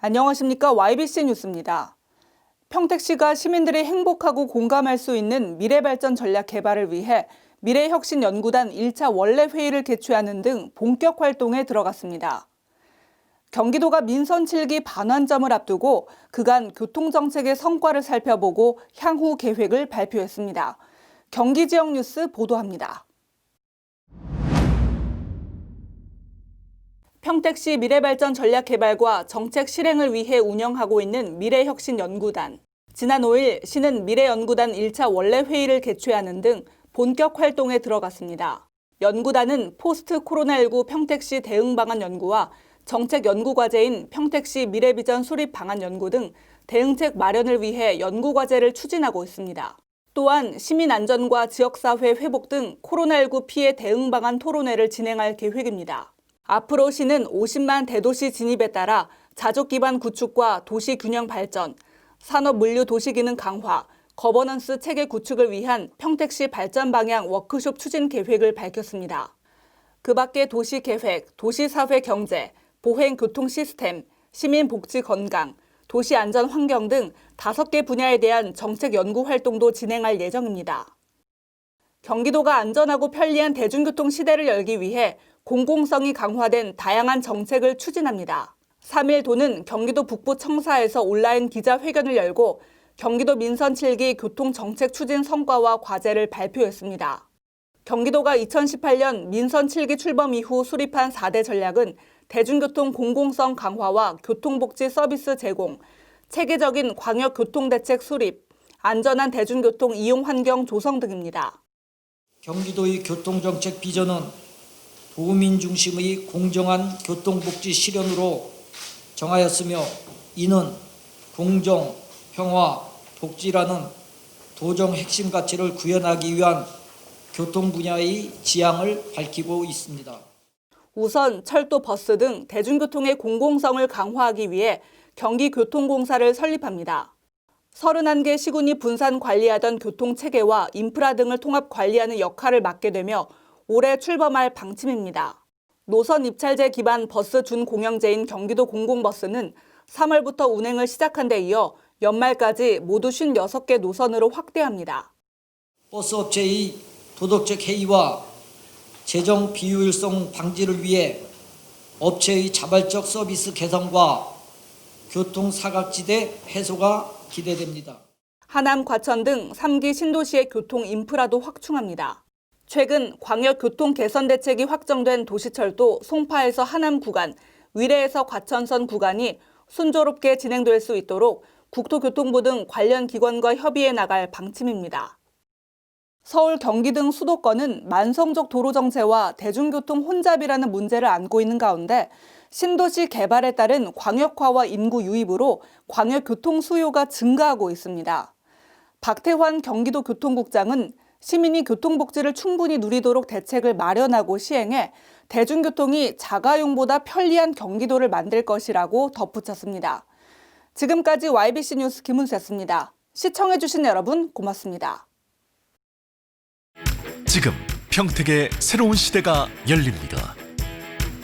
안녕하십니까 YBC 뉴스입니다. 평택시가 시민들이 행복하고 공감할 수 있는 미래발전 전략 개발을 위해 미래혁신연구단 1차 원래 회의를 개최하는 등 본격 활동에 들어갔습니다. 경기도가 민선 7기 반환점을 앞두고 그간 교통정책의 성과를 살펴보고 향후 계획을 발표했습니다. 경기 지역 뉴스 보도합니다. 평택시 미래발전 전략 개발과 정책 실행을 위해 운영하고 있는 미래혁신연구단. 지난 5일 시는 미래연구단 1차 원래 회의를 개최하는 등 본격 활동에 들어갔습니다. 연구단은 포스트 코로나19 평택시 대응 방안 연구와 정책 연구 과제인 평택시 미래비전 수립 방안 연구 등 대응책 마련을 위해 연구 과제를 추진하고 있습니다. 또한 시민 안전과 지역사회 회복 등 코로나19 피해 대응 방안 토론회를 진행할 계획입니다. 앞으로 시는 50만 대도시 진입에 따라 자족 기반 구축과 도시 균형 발전, 산업 물류 도시 기능 강화, 거버넌스 체계 구축을 위한 평택시 발전 방향 워크숍 추진 계획을 밝혔습니다. 그 밖에 도시 계획, 도시 사회 경제, 보행 교통 시스템, 시민 복지 건강, 도시 안전 환경 등 다섯 개 분야에 대한 정책 연구 활동도 진행할 예정입니다. 경기도가 안전하고 편리한 대중교통 시대를 열기 위해 공공성이 강화된 다양한 정책을 추진합니다. 3일 도는 경기도 북부 청사에서 온라인 기자회견을 열고 경기도 민선 7기 교통정책 추진 성과와 과제를 발표했습니다. 경기도가 2018년 민선 7기 출범 이후 수립한 4대 전략은 대중교통 공공성 강화와 교통복지 서비스 제공, 체계적인 광역교통대책 수립, 안전한 대중교통 이용 환경 조성 등입니다. 경기도의 교통정책 비전은 도민 중심의 공정한 교통복지 실현으로 정하였으며 이는 공정, 평화, 복지라는 도정 핵심 가치를 구현하기 위한 교통 분야의 지향을 밝히고 있습니다. 우선 철도 버스 등 대중교통의 공공성을 강화하기 위해 경기교통공사를 설립합니다. 31개 시군이 분산 관리하던 교통체계와 인프라 등을 통합 관리하는 역할을 맡게 되며 올해 출범할 방침입니다. 노선 입찰제 기반 버스 준공영제인 경기도 공공버스는 3월부터 운행을 시작한 데 이어 연말까지 모두 56개 노선으로 확대합니다. 버스 업체의 도덕적 해이와 재정 비효율성 방지를 위해 업체의 자발적 서비스 개선과 교통 사각지대 해소가 기대됩니다. 하남, 과천 등 3기 신도시의 교통 인프라도 확충합니다. 최근 광역교통 개선 대책이 확정된 도시철도 송파에서 하남 구간, 위례에서 과천선 구간이 순조롭게 진행될 수 있도록 국토교통부 등 관련 기관과 협의해 나갈 방침입니다. 서울, 경기 등 수도권은 만성적 도로 정체와 대중교통 혼잡이라는 문제를 안고 있는 가운데 신도시 개발에 따른 광역화와 인구 유입으로 광역교통 수요가 증가하고 있습니다. 박태환 경기도 교통국장은 시민이 교통복지를 충분히 누리도록 대책을 마련하고 시행해 대중교통이 자가용보다 편리한 경기도를 만들 것이라고 덧붙였습니다. 지금까지 YBC 뉴스 김은수였습니다. 시청해주신 여러분 고맙습니다. 지금 평택의 새로운 시대가 열립니다.